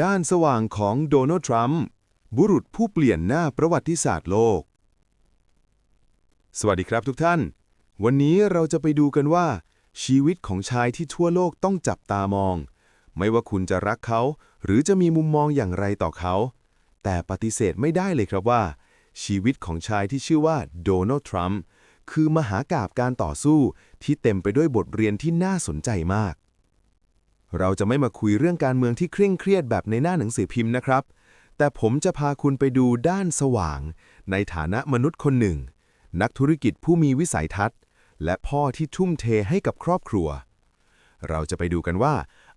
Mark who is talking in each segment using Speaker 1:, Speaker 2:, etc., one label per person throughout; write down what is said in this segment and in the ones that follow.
Speaker 1: ด้านสว่างของโดนัลด์ทรัมป์บุรุษผู้เปลี่ยนหน้าประวัติศาสตร์โลก สวัสดีครับทุกท่าน วันนี้เราจะไปดูกันว่า ชีวิตของชายที่ทั่วโลกต้องจับตามอง ไม่ว่าคุณจะรักเขา หรือจะมีมุมมองอย่างไรต่อเขา แต่ปฏิเสธไม่ได้เลยครับว่า ชีวิตของชายที่ชื่อว่าโดนัลด์ทรัมป์คือมหากาบการต่อสู้ที่เต็มไปด้วยบทเรียนที่น่าสนใจมาก เราจะไม่มาคุยเรื่องการเมืองที่เคร่งเครียดแบบในหน้าหนังสือพิมพ์นะครับ แต่ผมจะพาคุณไปดูด้านสว่าง ในฐานะมนุษย์คนหนึ่ง นักธุรกิจผู้มีวิสัยทัศน์ และพ่อที่ทุ่มเทให้กับครอบครัว เราจะไปดูกันว่า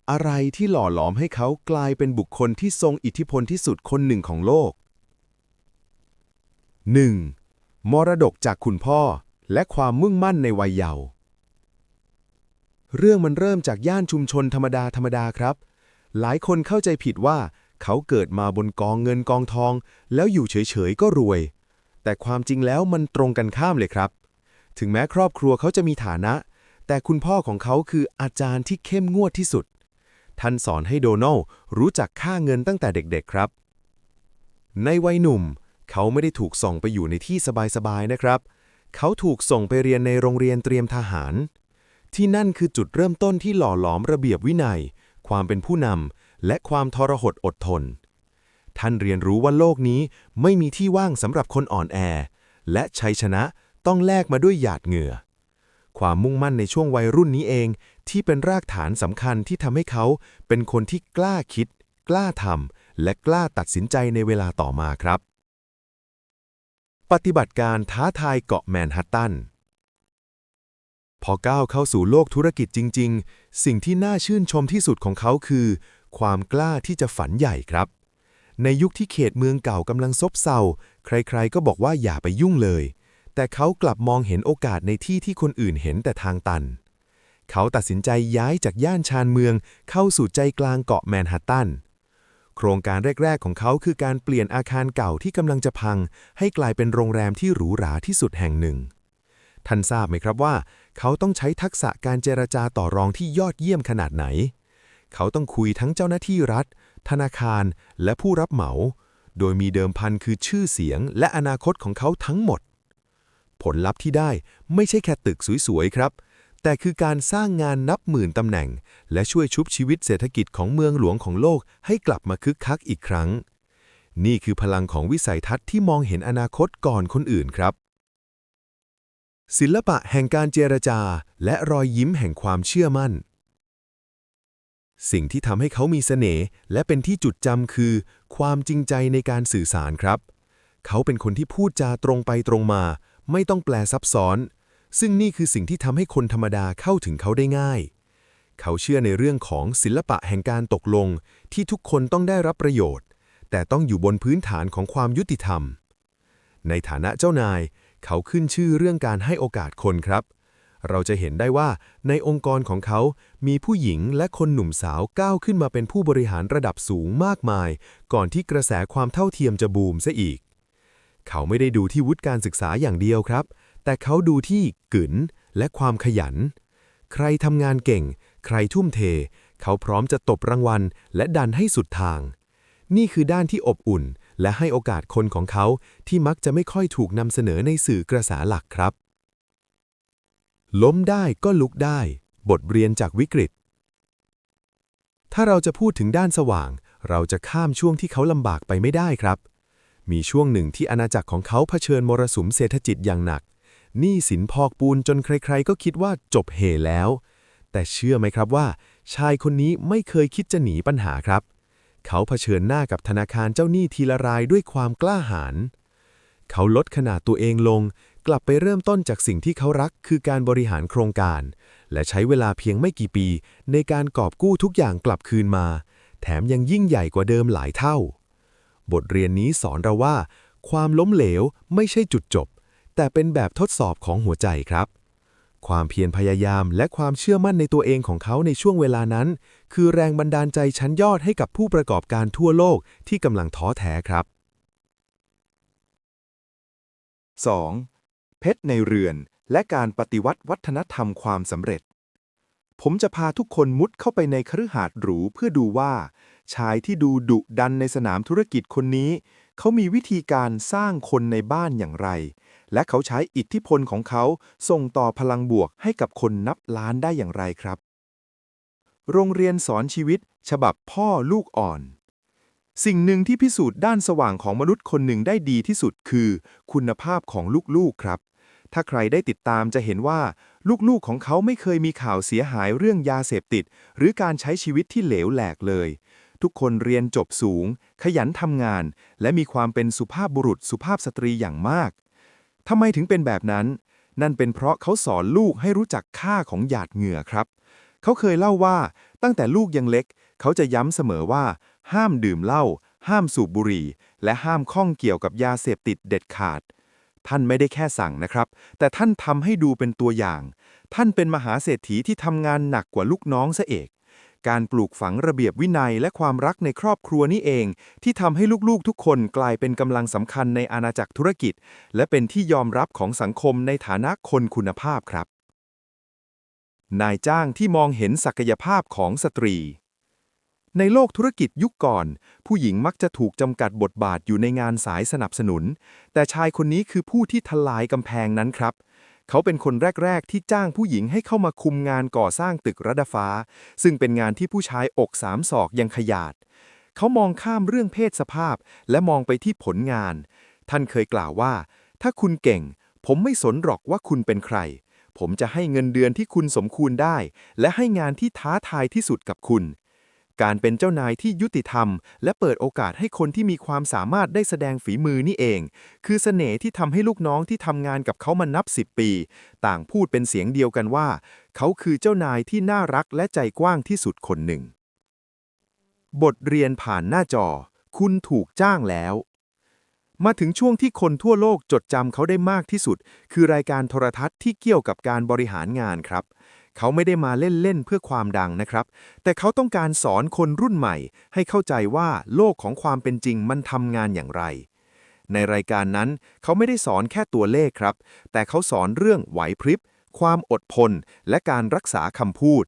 Speaker 1: อะไรที่หล่อหลอมให้เขากลายเป็นบุคคลที่ทรงอิทธิพลที่สุดคนหนึ่งของโลก 1. มรดกจากคุณพ่อและความมุ่งมั่นในวัยเยาว์ เรื่องมันเริ่มจากย่านชุมชนธรรมดาธรรมดาครับ หลายคนเข้าใจผิดว่า เขาเกิดมาบนกองเงินกองทอง แล้วอยู่เฉยๆก็รวย แต่ความจริงแล้วมันตรงกันข้ามเลยครับ ถึงแม้ครอบครัวเขาจะมีฐานะ แต่คุณพ่อของเขาคืออาจารย์ที่เข้มงวดที่สุด ท่านสอนให้โดนัลรู้จักค่าเงินตั้งแต่เด็กๆครับ ในวัยหนุ่ม เขาไม่ได้ถูกส่งไปอยู่ในที่สบายๆนะครับ เขาถูกส่งไปเรียนในโรงเรียนเตรียมทหาร ที่นั่นคือจุดเริ่มต้นที่หล่อหลอมระเบียบวินัย ความเป็นผู้นำและความทรหดอดทน ท่านเรียนรู้ว่าโลกนี้ไม่มีที่ว่างสำหรับคนอ่อนแอ และชัยชนะต้องแลกมาด้วยหยาดเหงื่อ ความมุ่งมั่นในช่วงวัยรุ่นนี้เอง ที่เป็นรากฐานสำคัญที่ทำให้เขาเป็นคนที่กล้าคิด กล้าทำและกล้าตัดสินใจในเวลาต่อมาครับ ปฏิบัติการท้าทายเกาะแมนฮัตตัน พอก้าวเข้าสู่โลกธุรกิจจริง ๆ สิ่งที่น่าชื่นชมที่สุดของเขาคือ ความกล้าที่จะฝันใหญ่ครับ ในยุคที่เขตเมืองเก่ากำลังซบเซา ใครๆ ก็บอกว่าอย่าไปยุ่งเลย แต่เขากลับมองเห็นโอกาสในที่ที่คนอื่นเห็นแต่ทางตัน เขาตัดสินใจย้ายจากย่านชานเมืองเข้าสู่ใจกลางเกาะแมนฮัตตัน โครงการแรก ๆ ของเขาคือการเปลี่ยนอาคารเก่าที่กำลังจะพัง ให้กลายเป็นโรงแรมที่หรูหราที่สุดแห่งหนึ่ง ท่านทราบไหมครับว่า เขาต้องใช้ทักษะการเจรจาต่อรองที่ยอดเยี่ยมขนาดไหน เขาต้องคุยทั้งเจ้าหน้าที่รัฐ ธนาคาร และผู้รับเหมา โดยมีเดิมพันคือชื่อเสียง และอนาคตของเขาทั้งหมด ผลลัพธ์ที่ได้ไม่ใช่แค่ตึกสวยๆครับ แต่คือการสร้างงานนับหมื่นตำแหน่ง และช่วยชุบชีวิตเศรษฐกิจของเมืองหลวงของโลกให้กลับมาคึกคักอีกครั้ง นี่คือพลังของวิสัยทัศน์ที่มองเห็นอนาคตก่อนคนอื่นครับ ศิลปะแห่งการเจรจา และรอยยิ้มแห่งความเชื่อมั่น สิ่งที่ทำให้เขามีเสน่ห์และเป็นที่จุดจำคือ ความจริงใจในการสื่อสารครับ เขาเป็นคนที่พูดจาตรงไปตรงมา ไม่ต้องแปลซับซ้อน ซึ่งนี่คือสิ่งที่ทำให้คนธรรมดาเข้าถึงเขาได้ง่าย เขาเชื่อในเรื่องของศิลปะแห่งการตกลง ที่ทุกคนต้องได้รับประโยชน์ แต่ต้องอยู่บนพื้นฐานของความยุติธรรม ในฐานะเจ้านายเขาขึ้นชื่อเรื่องการให้โอกาสคนครับ เราจะเห็นได้ว่าในองค์กรของเขา มีผู้หญิงและคนหนุ่มสาวก้าวขึ้นมาเป็นผู้บริหารระดับสูงมากมาย ก่อนที่กระแสความเท่าเทียมจะบูมซะอีก เขาไม่ได้ดูที่วุฒิการศึกษาอย่างเดียวครับ แต่เขาดูที่กึ๋นและความขยัน ใครทำงานเก่ง ใครทุ่มเท เขาพร้อมจะตบรางวัล และดันให้สุดทาง นี่คือด้านที่อบอุ่น และให้โอกาสคนของเขาที่มักจะไม่ค่อยถูกนำเสนอในสื่อกระแสหลักครับ ล้มได้ก็ลุกได้ บทเรียนจากวิกฤต ถ้าเราจะพูดถึงด้านสว่าง เราจะข้ามช่วงที่เขาลำบากไปไม่ได้ครับ มีช่วงหนึ่งที่อาณาจักรของเขาเผชิญมรสุมเศรษฐกิจอย่างหนักหนี้สินพอกปูนจนใครๆ ก็คิดว่าจบเหแล้ว แต่เชื่อไหมครับว่า ชายคนนี้ไม่เคยคิดจะหนีปัญหาครับ เขาเผชิญหน้ากับธนาคารเจ้าหนี้ทีละรายด้วยความกล้าหาญ เขาลดขนาดตัวเองลง กลับไปเริ่มต้นจากสิ่งที่เขารักคือการบริหารโครงการ และใช้เวลาเพียงไม่กี่ปี ในการกอบกู้ทุกอย่างกลับคืนมา แถมยังยิ่งใหญ่กว่าเดิมหลายเท่า บทเรียนนี้สอนเราว่า ความล้มเหลวไม่ใช่จุดจบ แต่เป็นแบบทดสอบของหัวใจครับ ความเพียรพยายามและความเชื่อมั่นในตัวเองของเขาในช่วงเวลานั้น คือแรงบันดาลใจชั้นยอดให้กับผู้ประกอบการทั่วโลกที่กำลังท้อแท้ครับ
Speaker 2: 2. เพชรในเรือนและการปฏิวัติวัฒนธรรมความสำเร็จ ผมจะพาทุกคนมุดเข้าไปในคฤหาสน์หรูเพื่อดูว่า ชายที่ดูดุดันในสนามธุรกิจคนนี้ เขามีวิธีการสร้างคนในบ้านอย่างไร และเขาใช้อิทธิพลของเขาส่งต่อพลังบวกให้กับคนนับล้านได้อย่างไรครับ โรงเรียนสอนชีวิต ฉบับพ่อลูกอ่อน สิ่งหนึ่งที่พิสูจน์ด้านสว่างของมนุษย์คนหนึ่งได้ดีที่สุดคือ คุณภาพของลูกๆครับ ถ้าใครได้ติดตามจะเห็นว่า ลูกๆของเขาไม่เคยมีข่าวเสียหายเรื่องยาเสพติด หรือการใช้ชีวิตที่เหลวแหลกเลยทุกคนเรียนจบสูง ขยันทำงาน และมีความเป็นสุภาพบุรุษสุภาพสตรีอย่างมาก ทำไมถึงเป็นแบบนั้น นั่นเป็นเพราะเขาสอนลูกให้รู้จักค่าของหยาดเหงื่อครับ เขาเคยเล่าว่าตั้งแต่ลูกยังเล็ก เขาจะย้ำเสมอว่า ห้ามดื่มเหล้าห้ามสูบบุหรี่ และห้ามข้องเกี่ยวกับยาเสพติดเด็ดขาด ท่านไม่ได้แค่สั่งนะครับ แต่ท่านทำให้ดูเป็นตัวอย่าง ท่านเป็นมหาเศรษฐีที่ทำงานหนักกว่าลูกน้องซะเอก การปลูกฝังระเบียบวินัยและความรักในครอบครัวนี่เอง ที่ทำให้ลูกๆทุกคนกลายเป็นกำลังสำคัญในอาณาจักรธุรกิจ และเป็นที่ยอมรับของสังคมในฐานะคนคุณภาพครับ นายจ้างที่มองเห็นศักยภาพของสตรี ในโลกธุรกิจยุคก่อน ผู้หญิงมักจะถูกจำกัดบทบาทอยู่ในงานสายสนับสนุน แต่ชายคนนี้คือผู้ที่ทลายกำแพงนั้นครับเเขาเป็นคนแรก ๆ ที่จ้างผู้หญิงให้เข้ามาคุมงานก่อสร้างตึกระดฟ้า ซึ่งเป็นงานที่ผู้ชายอกสามศอกยังขยาด เขามองข้ามเรื่องเพศสภาพ และมองไปที่ผลงาน ท่านเคยกล่าวว่า ถ้าคุณเก่ง ผมไม่สนหรอกว่าคุณเป็นใคร ผมจะให้เงินเดือนที่คุณสมควรได้ และให้งานที่ท้าทายที่สุดกับคุณ การเป็นเจ้านายที่ยุติธรรม และเปิดโอกาสให้คนที่มีความสามารถได้แสดงฝีมือนี่เอง คือเสน่ห์ที่ทำให้ลูกน้องที่ทำงานกับเขามานับ 10 ปี ต่างพูดเป็นเสียงเดียวกันว่า เขาคือเจ้านายที่น่ารักและใจกว้างที่สุดคนหนึ่ง บทเรียนผ่านหน้าจอ คุณถูกจ้างแล้ว มาถึงช่วงที่คนทั่วโลกจดจำเขาได้มากที่สุด คือรายการโทรทัศน์ที่เกี่ยวกับการบริหารงานครับ เขาไม่ได้มาเล่นๆเพื่อความดังนะครับ แต่เขาต้องการสอนคนรุ่นใหม่ ให้เข้าใจว่าโลกของความเป็นจริงมันทำงานอย่างไร ในรายการนั้น เขาไม่ได้สอนแค่ตัวเลขครับ แต่เขาสอนเรื่องไหวพริบ ความอดทนและการรักษาคำพูด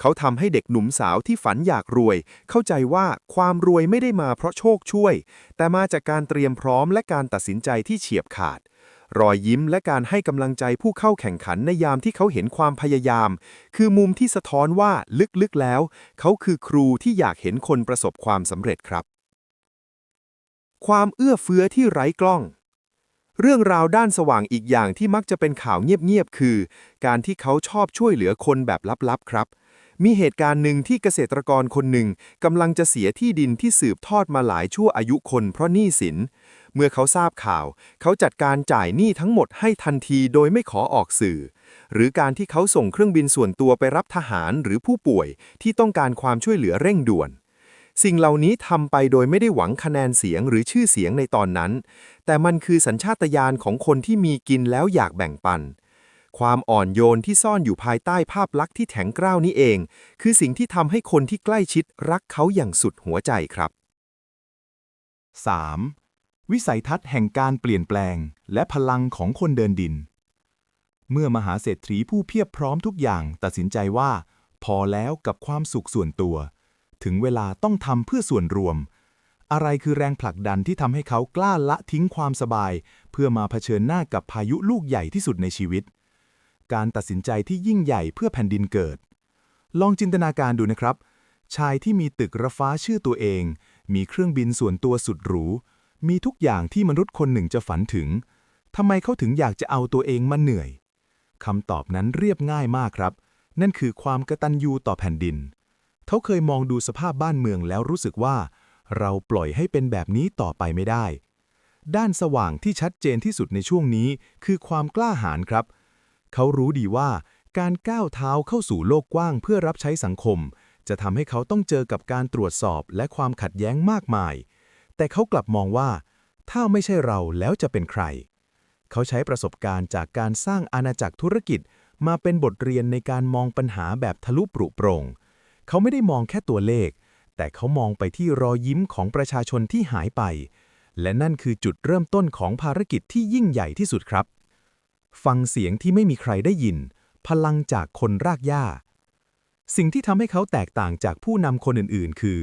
Speaker 2: เขาทำให้เด็กหนุ่มสาวที่ฝันอยากรวย เข้าใจว่าความรวยไม่ได้มาเพราะโชคช่วย แต่มาจากการเตรียมพร้อมและการตัดสินใจที่เฉียบขาด รอยยิ้มและการให้กำลังใจผู้เข้าแข่งขันในยามที่เขาเห็นความพยายาม คือมุมที่สะท้อนว่าลึกๆแล้ว เขาคือครูที่อยากเห็นคนประสบความสำเร็จครับ ความเอื้อเฟื้อที่ไร้กล้อง เรื่องราวด้านสว่างอีกอย่างที่มักจะเป็นข่าวเงียบๆคือ การที่เขาชอบช่วยเหลือคนแบบลับๆครับ มีเหตุการณ์หนึ่งที่เกษตรกรคนหนึ่งกำลังจะเสียที่ดินที่สืบทอดมาหลายชั่วอายุคนเพราะหนี้สิน เมื่อเขาทราบข่าว เขาจัดการจ่ายหนี้ทั้งหมดให้ทันทีโดยไม่ขอออกสื่อ หรือการที่เขาส่งเครื่องบินส่วนตัวไปรับทหารหรือผู้ป่วยที่ต้องการความช่วยเหลือเร่งด่วน สิ่งเหล่านี้ทำไปโดยไม่ได้หวังคะแนนเสียงหรือชื่อเสียงในตอนนั้น แต่มันคือสัญชาตญาณของคนที่มีกินแล้วอยากแบ่งปัน ความอ่อนโยนที่ซ่อนอยู่ภายใต้ภาพลักษณ์ที่แข็งกร้าวนี้เอง คือสิ่งที่ทำให้คนที่ใกล้ชิดรักเขาอย่างสุดหัวใจครับ
Speaker 3: 3. วิสัยทัศน์แห่งการเปลี่ยนแปลง และพลังของคนเดินดิน เมื่อมหาเศรษฐีผู้เพียบพร้อมทุกอย่างตัดสินใจว่า พอแล้วกับความสุขส่วนตัว ถึงเวลาต้องทำเพื่อส่วนรวม อะไรคือแรงผลักดันที่ทำให้เขากล้าละทิ้งความสบาย เพื่อมาเผชิญหน้ากับพายุลูกใหญ่ที่สุดในชีวิต การตัดสินใจที่ยิ่งใหญ่เพื่อแผ่นดินเกิด ลองจินตนาการดูนะครับ ชายที่มีตึกระฟ้าชื่อตัวเอง มีเครื่องบินส่วนตัวสุดหรู มีทุกอย่างที่มนุษย์คนหนึ่งจะฝันถึงทำไมเขาถึงอยากจะเอาตัวเองมาเหนื่อยคำตอบนั้นเรียบง่ายมากครับ นั่นคือความกระตัญญูต่อแผ่นดิน เขาเคยมองดูสภาพบ้านเมืองแล้วรู้สึกว่า เราปล่อยให้เป็นแบบนี้ต่อไปไม่ได้ ด้านสว่างที่ชัดเจนที่สุดในช่วงนี้ คือความกล้าหาญครับ เขารู้ดีว่าการก้าวเท้าเข้าสู่โลกกว้างเพื่อรับใช้สังคม จะทำให้เขาต้องเจอกับการตรวจสอบและความขัดแย้งมากมาย แต่เขากลับมองว่า ถ้าไม่ใช่เราแล้วจะเป็นใคร เขาใช้ประสบการณ์จากการสร้างอาณาจักรธุรกิจ มาเป็นบทเรียนในการมองปัญหาแบบทะลุปรุโปรง เขาไม่ได้มองแค่ตัวเลข แต่เขามองไปที่รอยยิ้มของประชาชนที่หายไป และนั่นคือจุดเริ่มต้นของภารกิจที่ยิ่งใหญ่ที่สุดครับ ฟังเสียงที่ไม่มีใครได้ยิน พลังจากคนรากหญ้า สิ่งที่ทำให้เขาแตกต่างจากผู้นำคนอื่นๆ คือ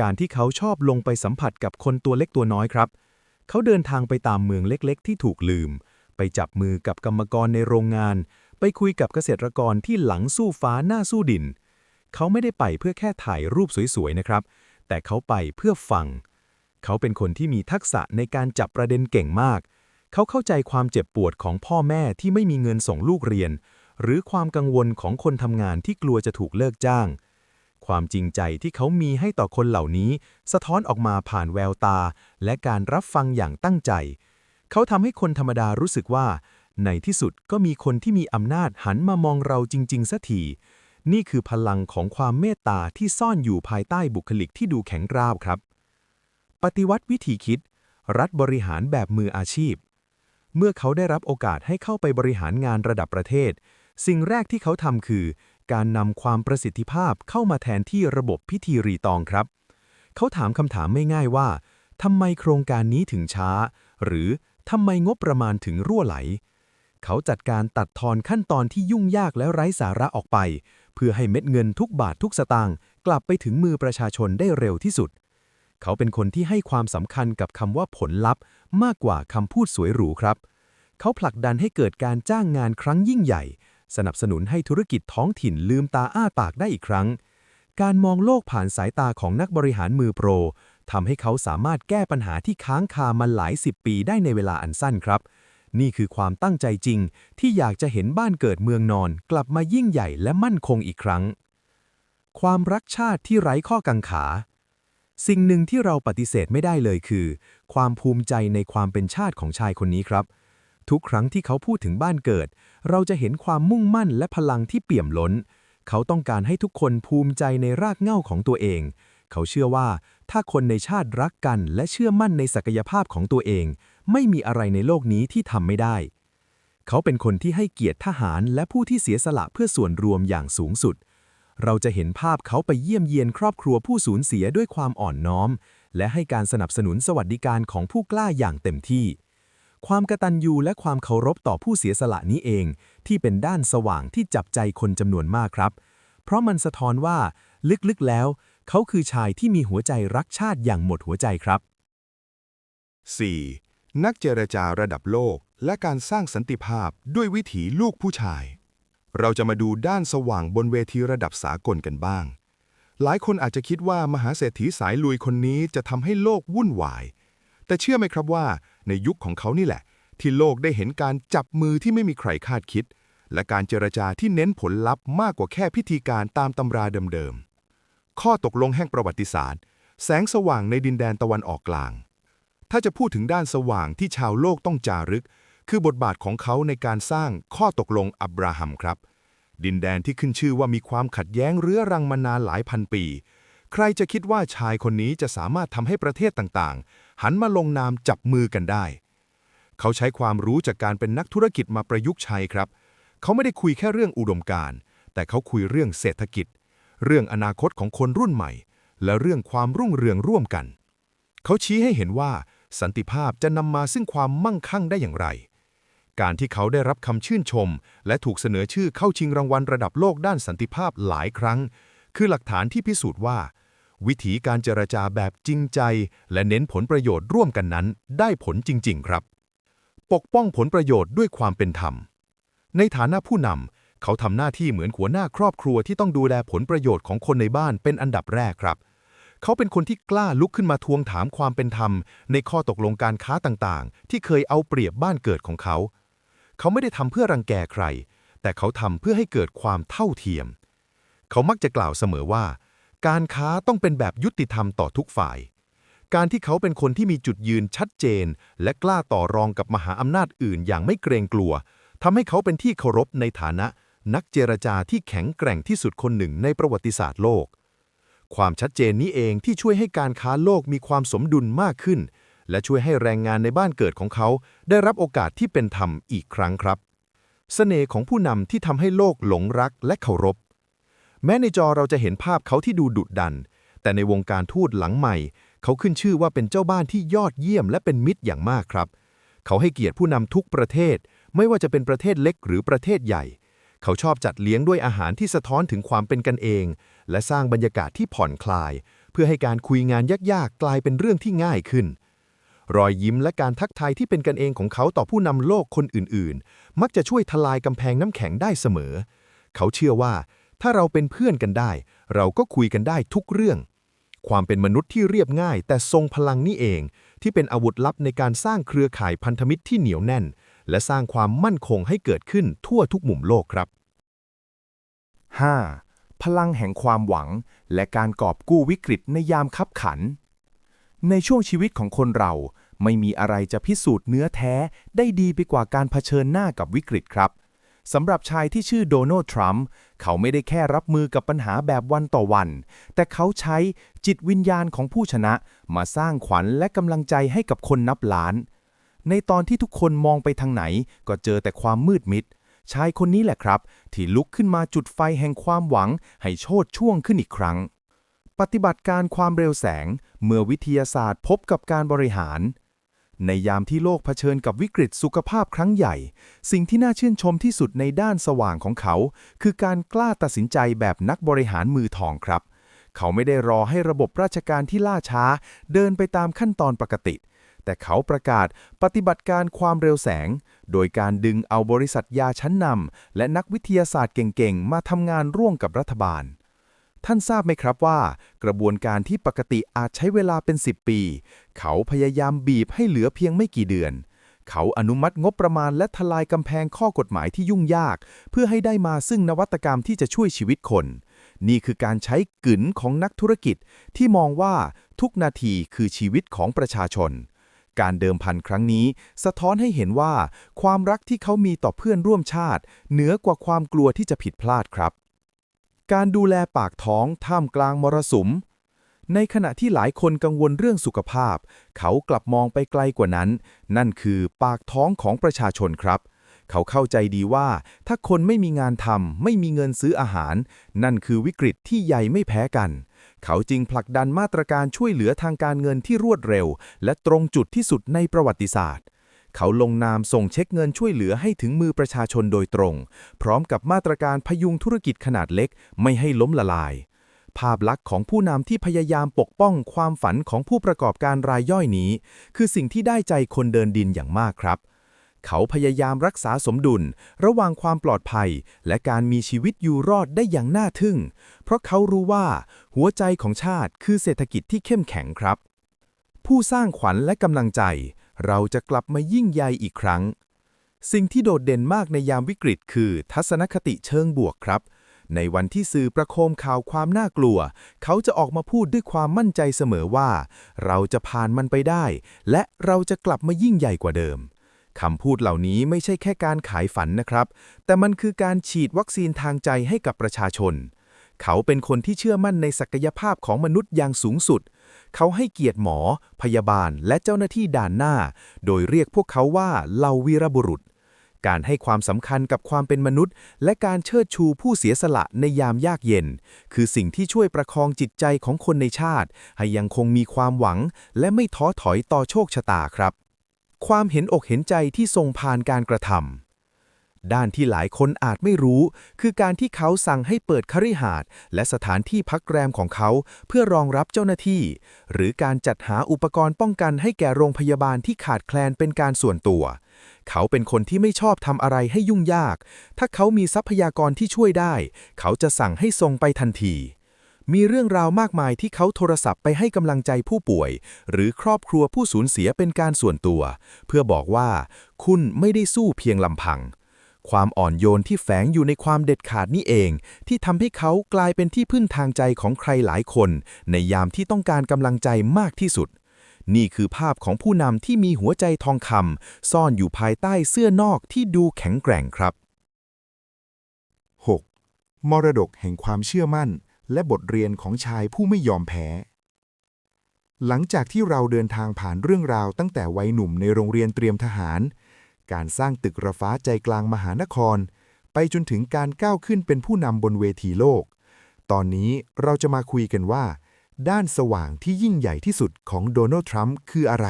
Speaker 3: การที่เขาชอบลงไปสัมผัสกับคนตัวเล็กตัวน้อยครับ เขาเดินทางไปตามเมืองเล็กๆ ที่ถูกลืม ไปจับมือกับกรรมกรในโรงงาน ไปคุยกับเกษตรกรที่หลังสู้ฟ้าหน้าสู้ดิน เขาไม่ได้ไปเพื่อแค่ถ่ายรูปสวยๆนะครับ แต่เขาไปเพื่อฟัง เขาเป็นคนที่มีทักษะในการจับประเด็นเก่งมาก เขาเข้าใจความเจ็บปวดของพ่อแม่ที่ไม่มีเงินส่งลูกเรียน หรือความกังวลของคนทำงานที่กลัวจะถูกเลิกจ้าง ความจริงใจที่เขามีให้ต่อคนเหล่านี้ สะท้อนออกมาผ่านแววตา และการรับฟังอย่างตั้งใจ เขาทำให้คนธรรมดารู้สึกว่า ในที่สุดก็มีคนที่มีอำนาจหันมามองเราจริง ๆสัทีนี่คือพลังของความเมตตาที่ซ่อนอยู่ภายใต้บุคลิกที่ดูแข็งกร้าวครับ ปฏิวัติวิธีคิด รัฐบริหารแบบมืออาชีพ เมื่อเขาได้รับโอกาสให้เข้าไปบริหารงานระดับประเทศ สิ่งแรกที่เขาทำคือ การนำความประสิทธิภาพเข้ามาแทนที่ระบบพิธีรีตองครับ เขาถามคำถามไม่ง่ายว่าทำไมโครงการนี้ถึงช้า หรือทำไมงบประมาณถึงรั่วไหล เขาจัดการตัดทอนขั้นตอนที่ยุ่งยากและไร้สาระออกไป เพื่อให้เม็ดเงินทุกบาททุกสตางค์กลับไปถึงมือประชาชนได้เร็วที่สุด เขาเป็นคนที่ให้ความสำคัญกับคำว่าผลลัพธ์มากกว่าคำพูดสวยหรูครับ เขาผลักดันให้เกิดการจ้างงานครั้งยิ่งใหญ่ สนับสนุนให้ธุรกิจท้องถิ่นลืมตาอ้าปากได้อีกครั้ง การมองโลกผ่านสายตาของนักบริหารมือโปรทำให้เขาสามารถแก้ปัญหาที่ค้างคามาหลายสิบปีได้ในเวลาอันสั้นครับ นี่คือความตั้งใจจริง ที่อยากจะเห็นบ้านเกิดเมืองนอน กลับมายิ่งใหญ่และมั่นคงอีกครั้ง ความรักชาติที่ไร้ข้อกังขา สิ่งหนึ่งที่เราปฏิเสธไม่ได้เลยคือ ความภูมิใจในความเป็นชาติของชายคนนี้ครับ ทุกครั้งที่เขาพูดถึงบ้านเกิด เราจะเห็นความมุ่งมั่นและพลังที่เปี่ยมล้น เขาต้องการให้ทุกคนภูมิใจในรากเหง้าของตัวเอง เขาเชื่อว่า ถ้าคนในชาติรักกัน และเชื่อมั่นในศักยภาพของตัวเอง ไม่มีอะไรในโลกนี้ที่ทำไม่ได้ เขาเป็นคนที่ให้เกียรติทหารและผู้ที่เสียสละเพื่อส่วนรวมอย่างสูงสุดเเราจะเห็นภาพเขาไปเยี่ยมเยียนครอบครัวผู้สูญเสียด้วยความอ่อนน้อม และให้การสนับสนุนสวัสดิการของผู้กล้าอย่างเต็มที่ ความกตัญญูและความเคารพต่อผู้เสียสละนี้เอง ที่เป็นด้านสว่างที่จับใจคนจำนวนมากครับ เพราะมันสะท้อนว่า ลึกๆแล้ว เขาคือชายที่มีหัวใจรักชาติอย่างหมดหัวใจครับ
Speaker 2: 4. นักเจรจาระดับโลกและการสร้างสันติภาพด้วยวิถีลูกผู้ชาย เราจะมาดูด้านสว่างบนเวทีระดับสากลกันบ้าง หลายคนอาจจะคิดว่ามหาเศรษฐีสายลุยคนนี้จะทำให้โลกวุ่นวาย แต่เชื่อไหมครับว่า ในยุคของเขานี่แหละ ที่โลกได้เห็นการจับมือที่ไม่มีใครคาดคิด และการเจรจาที่เน้นผลลัพธ์มากกว่าแค่พิธีการตามตำราเดิมๆ ข้อตกลงแห่งประวัติศาสตร์ แสงสว่างในดินแดนตะวันออกกลาง ถ้าจะพูดถึงด้านสว่างที่ชาวโลกต้องจารึก คือบทบาทของเขาในการสร้างข้อตกลงอับราฮัมครับ ดินแดนที่ขึ้นชื่อว่ามีความขัดแย้งเรื้อรังมานานหลายพันปี ใครจะคิดว่าชายคนนี้จะสามารถทำให้ประเทศต่างๆ หันมาลงนามจับมือกันได้ เขาใช้ความรู้จากการเป็นนักธุรกิจมาประยุกต์ใช้ครับ เขาไม่ได้คุยแค่เรื่องอุดมการณ์ แต่เขาคุยเรื่องเศรษฐกิจ เรื่องอนาคตของคนรุ่นใหม่ และเรื่องความรุ่งเรืองร่วมกัน เขาชี้ให้เห็นว่าสันติภาพจะนำมาซึ่งความมั่งคั่งได้อย่างไร การที่เขาได้รับคำชื่นชม และถูกเสนอชื่อเข้าชิงรางวัลระดับโลกด้านสันติภาพหลายครั้ง คือหลักฐานที่พิสูจน์ว่า วิธีการเจรจาแบบจริงใจ และเน้นผลประโยชน์ร่วมกันนั้น ได้ผลจริง ๆ ครับ ปกป้องผลประโยชน์ด้วยความเป็นธรรม ในฐานะผู้นำเขาทำหน้าที่เหมือนหัวหน้าครอบครัวที่ต้องดูแลผลประโยชน์ของคนในบ้านเป็นอันดับแรกครับเขาเป็นคนที่กล้าลุกขึ้นมาทวงถามความเป็นธรรม ในข้อตกลงการค้าต่างๆ ที่เคยเอาเปรียบบ้านเกิดของเขา เขาไม่ได้ทำเพื่อรังแกใคร แต่เขาทำเพื่อให้เกิดความเท่าเทียม เขามักจะกล่าวเสมอว่า การค้าต้องเป็นแบบยุติธรรมต่อทุกฝ่าย การที่เขาเป็นคนที่มีจุดยืนชัดเจน และกล้าต่อรองกับมหาอำนาจอื่นอย่างไม่เกรงกลัวทำให้เขาเป็นที่เคารพในฐานะนักเจรจาที่แข็งแกร่งที่สุดคนหนึ่งในประวัติศาสตร์โลก ความชัดเจนนี้เองที่ช่วยให้การค้าโลกมีความสมดุลมากขึ้น และช่วยให้แรงงานในบ้านเกิดของเขา ได้รับโอกาสที่เป็นธรรมอีกครั้งครับเสน่ห์ของผู้นำที่ทำให้โลกหลงรักและเคารพ แม้ในจอเราจะเห็นภาพเขาที่ดูดุดัน แต่ในวงการทูตหลังใหม่ เขาขึ้นชื่อว่าเป็นเจ้าบ้านที่ยอดเยี่ยมและเป็นมิตรอย่างมากครับ เขาให้เกียรติผู้นำทุกประเทศ ไม่ว่าจะเป็นประเทศเล็กหรือประเทศใหญ่ เขาชอบจัดเลี้ยงด้วยอาหารที่สะท้อนถึงความเป็นกันเอง และสร้างบรรยากาศที่ผ่อนคลาย
Speaker 1: เพื่อให้การคุยงานยากๆกลายเป็นเรื่องที่ง่ายขึ้น รอยยิ้มและการทักทายที่เป็นกันเองของเขาต่อผู้นำโลกคนอื่นๆ มักจะช่วยทลายกำแพงน้ำแข็งได้เสมอ เขาเชื่อว่าถ้าเราเป็นเพื่อนกันได้ เราก็คุยกันได้ทุกเรื่อง ความเป็นมนุษย์ที่เรียบง่าย แต่ทรงพลังนี่เอง ที่เป็นอาวุธลับในการสร้างเครือข่ายพันธมิตรที่เหนียวแน่น และสร้างความมั่นคงให้เกิดขึ้นทั่วทุกมุมโลกครับ
Speaker 3: 5. พลังแห่งความหวัง และการกอบกู้วิกฤตในยามคับขัน ในช่วงชีวิตของคนเรา ไม่มีอะไรจะพิสูจน์เนื้อแท้ได้ดีไปกว่าการเผชิญหน้ากับวิกฤตครับสำหรับชายที่ชื่อโดนัลด์ทรัมป์เขาไม่ได้แค่รับมือกับปัญหาแบบวันต่อวัน แต่เขาใช้จิตวิญญาณของผู้ชนะ มาสร้างขวัญและกำลังใจให้กับคนนับล้าน ในตอนที่ทุกคนมองไปทางไหน ก็เจอแต่ความมืดมิด ชายคนนี้แหละครับ ที่ลุกขึ้นมาจุดไฟแห่งความหวัง ให้โชดช่วงขึ้นอีกครั้ง ปฏิบัติการความเร็วแสง เมื่อวิทยาศาสตร์พบกับการบริหาร ในยามที่โลกเผชิญกับวิกฤตสุขภาพครั้งใหญ่ สิ่งที่น่าชื่นชมที่สุดในด้านสว่างของเขา คือการกล้าตัดสินใจแบบนักบริหารมือทองครับ เขาไม่ได้รอให้ระบบราชการที่ล่าช้า เดินไปตามขั้นตอนปกติ แต่เขาประกาศปฏิบัติการความเร็วแสง โดยการดึงเอาบริษัทยาชั้นนำและนักวิทยาศาสตร์เก่งๆ มาทำงานร่วมกับรัฐบาล ท่านทราบไหมครับว่า กระบวนการที่ปกติอาจใช้เวลาเป็น 10 ปี เขาพยายามบีบให้เหลือเพียงไม่กี่เดือน เขาอนุมัติงบประมาณและทลายกำแพงข้อกฎหมายที่ยุ่งยาก เพื่อให้ได้มาซึ่งนวัตกรรมที่จะช่วยชีวิตคน นี่คือการใช้กึ๋นของนักธุรกิจที่มองว่าทุกนาทีคือชีวิตของประชาชนการเดิมพันครั้งนี้ สะท้อนให้เห็นว่า ความรักที่เขามีต่อเพื่อนร่วมชาติ เหนือกว่าความกลัวที่จะผิดพลาดครับ การดูแลปากท้องท่ามกลางมรสุม ในขณะที่หลายคนกังวลเรื่องสุขภาพ เขากลับมองไปไกลกว่านั้น นั่นคือปากท้องของประชาชนครับ เขาเข้าใจดีว่า ถ้าคนไม่มีงานทำไม่มีเงินซื้ออาหาร นั่นคือวิกฤตที่ใหญ่ไม่แพ้กัน เขาจึงผลักดันมาตรการช่วยเหลือทางการเงินที่รวดเร็ว และตรงจุดที่สุดในประวัติศาสตร์ เขาลงนามส่งเช็คเงินช่วยเหลือให้ถึงมือประชาชนโดยตรง พร้อมกับมาตรการพยุงธุรกิจขนาดเล็กไม่ให้ล้มละลาย ภาพลักษณ์ของผู้นำที่พยายามปกป้องความฝันของผู้ประกอบการรายย่อยนี้ คือสิ่งที่ได้ใจคนเดินดินอย่างมากครับ เขาพยายามรักษาสมดุล ระหว่างความปลอดภัย และการมีชีวิตอยู่รอดได้อย่างน่าทึ่ง เพราะเขารู้ว่า หัวใจของชาติคือเศรษฐกิจที่เข้มแข็งครับผู้สร้างขวัญและกำลังใจ เราจะกลับมายิ่งใหญ่อีกครั้ง สิ่งที่โดดเด่นมากในยามวิกฤตคือ ทัศนคติเชิงบวกครับ ในวันที่สื่อประโคมข่าวความน่ากลัว เขาจะออกมาพูดด้วยความมั่นใจเสมอว่า เราจะผ่านมันไปได้ และเราจะกลับมายิ่งใหญ่กว่าเดิมคำพูดเหล่านี้ไม่ใช่แค่การขายฝันนะครับ แต่มันคือการฉีดวัคซีนทางใจให้กับประชาชน เขาเป็นคนที่เชื่อมั่นในศักยภาพของมนุษย์อย่างสูงสุด เขาให้เกียรติหมอ พยาบาลและเจ้าหน้าที่ด่านหน้า โดยเรียกพวกเขาว่าเหล่าวีรบุรุษ การให้ความสำคัญกับความเป็นมนุษย์ และการเชิดชูผู้เสียสละในยามยากเย็น คือสิ่งที่ช่วยประคองจิตใจของคนในชาติ ให้ยังคงมีความหวัง และไม่ท้อถอยต่อโชคชะตาครับ ความเห็นอกเห็นใจที่ทรงผ่านการกระทำ ด้านที่หลายคนอาจไม่รู้ คือการที่เขาสั่งให้เปิดคฤหาสน์และสถานที่พักแรมของเขาเพื่อรองรับเจ้าหน้าที่ หรือการจัดหาอุปกรณ์ป้องกันให้แก่โรงพยาบาลที่ขาดแคลนเป็นการส่วนตัว เขาเป็นคนที่ไม่ชอบทำอะไรให้ยุ่งยาก ถ้าเขามีทรัพยากรที่ช่วยได้ เขาจะสั่งให้ส่งไปทันทีมีเรื่องราวมากมายที่เขาโทรศัพท์ไปให้กำลังใจผู้ป่วย หรือครอบครัวผู้สูญเสียเป็นการส่วนตัว เพื่อบอกว่า คุณไม่ได้สู้เพียงลำพัง ความอ่อนโยนที่แฝงอยู่ในความเด็ดขาดนี่เอง ที่ทำให้เขากลายเป็นที่พึ่งทางใจของใครหลายคน ในยามที่ต้องการกำลังใจมากที่สุด นี่คือภาพของผู้นำที่มีหัวใจทองคำซ่อนอยู่ภายใต้เสื้อนอกที่ดูแข็งแกร่งครับ
Speaker 2: 6. มรดกแห่งความเชื่อมั่น และบทเรียนของชายผู้ไม่ยอมแพ้หลังจากที่เราเดินทางผ่านเรื่องราวตั้งแต่วัยหนุ่มในโรงเรียนเตรียมทหาร การสร้างตึกระฟ้าใจกลางมหานคร ไปจนถึงการก้าวขึ้นเป็นผู้นำบนเวทีโลก ตอนนี้เราจะมาคุยกันว่า ด้านสว่างที่ยิ่งใหญ่ที่สุดของโดนัลด์ทรัมป์คืออะไร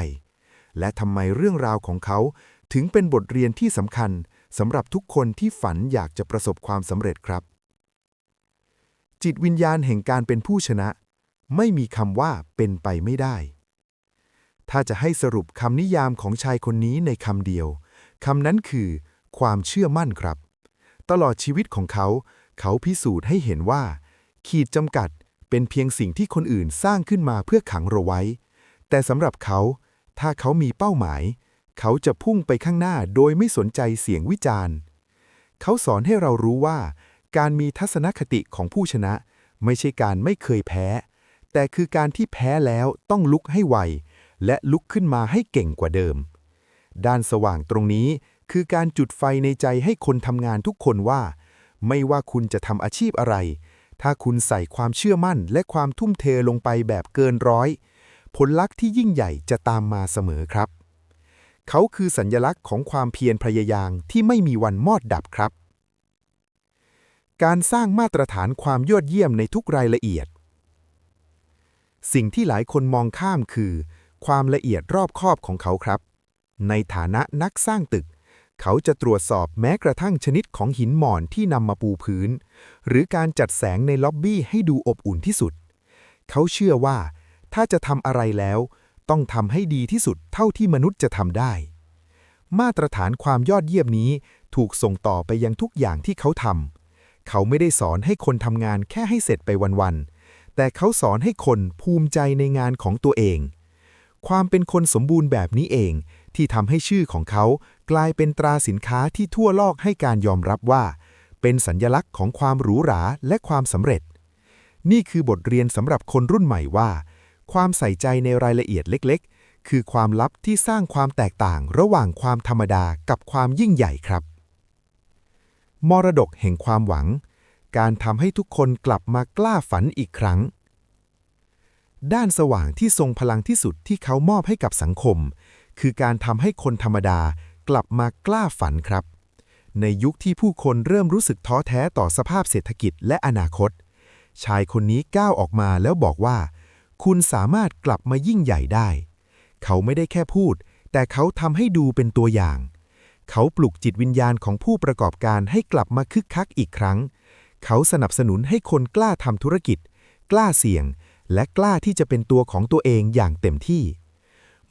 Speaker 2: และทำไมเรื่องราวของเขาถึงเป็นบทเรียนที่สำคัญสำหรับทุกคนที่ฝันอยากจะประสบความสำเร็จครับ จิตวิญญาณแห่งการเป็นผู้ชนะ ไม่มีคำว่าเป็นไปไม่ได้ ถ้าจะให้สรุปคำนิยามของชายคนนี้ในคำเดียว คำนั้นคือ ความเชื่อมั่นครับ ตลอดชีวิตของเขา เขาพิสูจน์ให้เห็นว่า ขีดจำกัดเป็นเพียงสิ่งที่คนอื่นสร้างขึ้นมาเพื่อขังเราไว้ แต่สำหรับเขา ถ้าเขามีเป้าหมาย เขาจะพุ่งไปข้างหน้าโดยไม่สนใจเสียงวิจารณ์ เขาสอนให้เรารู้ว่า การมีทัศนคติของผู้ชนะ ไม่ใช่การไม่เคยแพ้ แต่คือการที่แพ้แล้วต้องลุกให้ไว และลุกขึ้นมาให้เก่งกว่าเดิม ด้านสว่างตรงนี้คือการจุดไฟในใจให้คนทำงานทุกคนว่า ไม่ว่าคุณจะทำอาชีพอะไร ถ้าคุณใส่ความเชื่อมั่นและความทุ่มเทลงไปแบบเกินร้อย ผลลัพธ์ที่ยิ่งใหญ่จะตามมาเสมอครับ เขาคือสัญญลักษณ์ของความเพียรพยายามที่ไม่มีวันมอดดับครับ การสร้างมาตรฐานความยอดเยี่ยมในทุกรายละเอียด สิ่งที่หลายคนมองข้ามคือ ความละเอียดรอบคอบของเขาครับ ในฐานะนักสร้างตึก เขาจะตรวจสอบแม้กระทั่งชนิดของหินหมอนที่นำมาปูพื้น หรือการจัดแสงในล็อบบี้ให้ดูอบอุ่นที่สุด เขาเชื่อว่า ถ้าจะทำอะไรแล้ว ต้องทำให้ดีที่สุดเท่าที่มนุษย์จะทำได้ มาตรฐานความยอดเยี่ยมนี้ถูกส่งต่อไปยังทุกอย่างที่เขาทำเขาไม่ได้สอนให้คนทำงานแค่ให้เสร็จไปวันๆแต่เขาสอนให้คนภูมิใจในงานของตัวเอง ความเป็นคนสมบูรณ์แบบนี้เอง ที่ทำให้ชื่อของเขากลายเป็นตราสินค้าที่ทั่วโลกให้การยอมรับว่า เป็นสัญญลักษณ์ของความหรูหราและความสำเร็จ นี่คือบทเรียนสำหรับคนรุ่นใหม่ว่า ความใส่ใจในรายละเอียดเล็กๆ คือความลับที่สร้างความแตกต่างระหว่างความธรรมดากับความยิ่งใหญ่ครับ มรดกแห่งความหวัง การทำให้ทุกคนกลับมากล้าฝันอีกครั้งด้านสว่างที่ทรงพลังที่สุดที่เขามอบให้กับสังคม คือการทำให้คนธรรมดากลับมากล้าฝันครับ ในยุคที่ผู้คนเริ่มรู้สึกท้อแท้ต่อสภาพเศรษฐกิจและอนาคต ชายคนนี้ก้าวออกมาแล้วบอกว่า คุณสามารถกลับมายิ่งใหญ่ได้ เขาไม่ได้แค่พูด แต่เขาทำให้ดูเป็นตัวอย่าง เขาปลุกจิตวิญญาณของผู้ประกอบการให้กลับมาคึกคักอีกครั้ง เขาสนับสนุนให้คนกล้าทำธุรกิจ กล้าเสี่ยง และกล้าที่จะเป็นตัวของตัวเองอย่างเต็มที่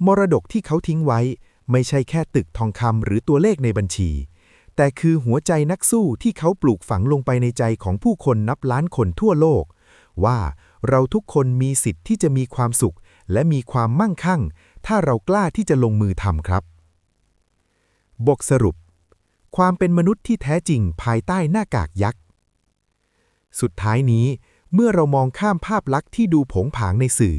Speaker 2: มรดกที่เขาทิ้งไว้ ไม่ใช่แค่ตึกทองคำหรือตัวเลขในบัญชี แต่คือหัวใจนักสู้ที่เขาปลูกฝังลงไปในใจของผู้คนนับล้านคนทั่วโลก ว่าเราทุกคนมีสิทธิ์ที่จะมีความสุข และมีความมั่งคั่ง ถ้าเรากล้าที่จะลงมือทำครับ บทสรุป ความเป็นมนุษย์ที่แท้จริงภายใต้หน้ากากยักษ์ สุดท้ายนี้ เมื่อเรามองข้ามภาพลักษณ์ที่ดูผงผางในสื่อ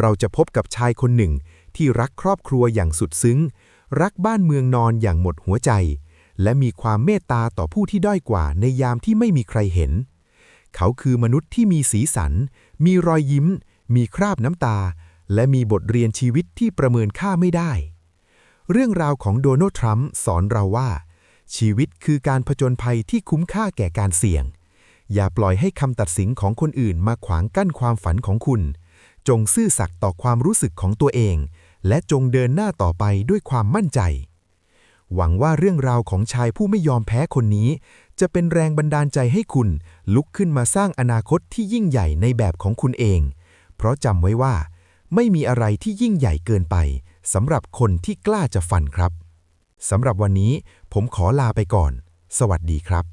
Speaker 2: เราจะพบกับชายคนหนึ่ง ที่รักครอบครัวอย่างสุดซึ้ง รักบ้านเมืองนอนอย่างหมดหัวใจ และมีความเมตตาต่อผู้ที่ด้อยกว่าในยามที่ไม่มีใครเห็น เขาคือมนุษย์ที่มีสีสัน มีรอยยิ้ม มีคราบน้ำตา และมีบทเรียนชีวิตที่ประเมินค่าไม่ได้ เรื่องราวของโดนัลด์ทรัมป์สอนเราว่า ชีวิตคือการผจญภัยที่คุ้มค่าแก่การเสี่ยง อย่าปล่อยให้คำตัดสินของคนอื่นมาขวางกั้นความฝันของคุณจงซื่อสัตย์ต่อความรู้สึกของตัวเอง และจงเดินหน้าต่อไปด้วยความมั่นใจ หวังว่าเรื่องราวของชายผู้ไม่ยอมแพ้คนนี้ จะเป็นแรงบันดาลใจให้คุณ ลุกขึ้นมาสร้างอนาคตที่ยิ่งใหญ่ในแบบของคุณเอง เพราะจำไว้ว่า ไม่มีอะไรที่ยิ่งใหญ่เกินไปสำหรับคนที่กล้าจะฝันครับสำหรับวันนี้ผมขอลาไปก่อน สวัสดีครับ